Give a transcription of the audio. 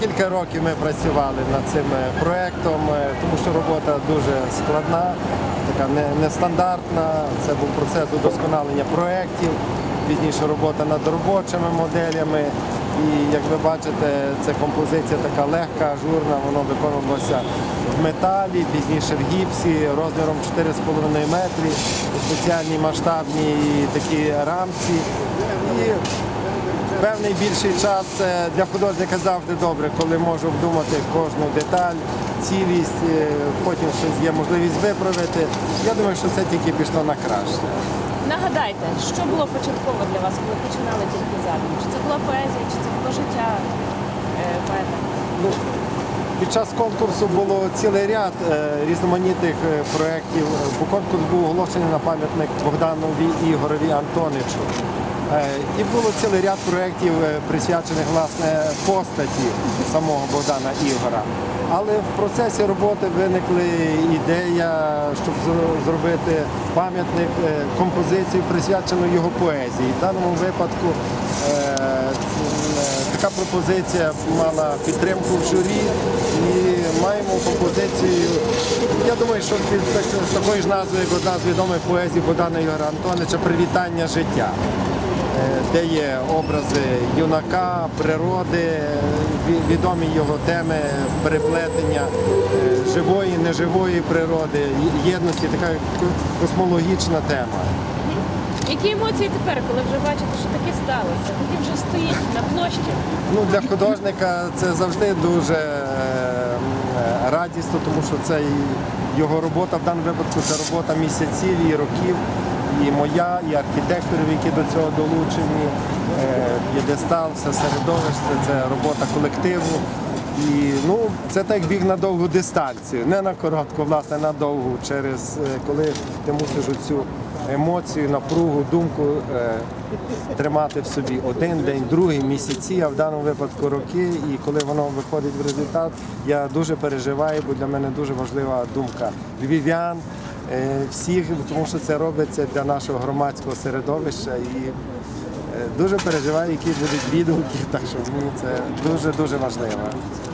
Декілька років ми працювали над цим е, проектом, е, тому що робота дуже складна, така нестандартна. Це був процес удосконалення проєктів, пізніше робота над робочими моделями. І як ви бачите, це композиція така легка, ажурна, воно виконувалося в металі, пізніше в гіпсі, розміром 4,5 метрі, у спеціальній масштабній такі рамці. І Певний більший час для художника завжди добре, коли можу обдумати кожну деталь, цілість, е, потім щось є можливість виправити. Я думаю, що це тільки пішло на краще. Нагадайте, що було початково для вас, коли починали тільки задум? Чи це була поезія, чи це було життя е, поета? Ну, під час конкурсу було цілий ряд е, різноманітних е, проєктів, конкурс був оголошений на пам'ятник Богданові Ігорові Антоничу. Е, І було цілий ряд проєктів, е, присвячених власне постаті самого Богдана Ігора. Але в процесі роботи виникла ідея, щоб зробити пам'ятник, е, композицію, присвячену його поезії. В даному випадку така пропозиція мала підтримку в журі і маємо композицію. Я думаю, що з такою ж назвою, як одна з відомих поезій Богдана Ігора Антонича Привітання життя. Де є образи юнака, природи, відомі його теми переплетення е, живої, неживої природи, єдності, така космологічна тема. Які емоції тепер, коли вже бачите, що таке сталося? Тоді вже стоїть на площі. Ну, для художника це завжди дуже е, радісно, тому що це його робота в даному випадку це робота місяців і років. І моя, і архітекторів, які до цього долучені, е, п'єдестал, все середовище, це робота колективу. І ну, це так біг на довгу дистанцію, не на коротку, власне, на довгу, через е, коли ти мусиш оцю емоцію, напругу, думку е, тримати в собі один день, другий, місяці, а в даному випадку роки. І коли воно виходить в результат, я дуже переживаю, бо для мене дуже важлива думка львів'ян, всіх, тому що це робиться для нашого громадського середовища. І е, дуже переживаю, які будуть відгуки, так що мені це дуже дуже важливо.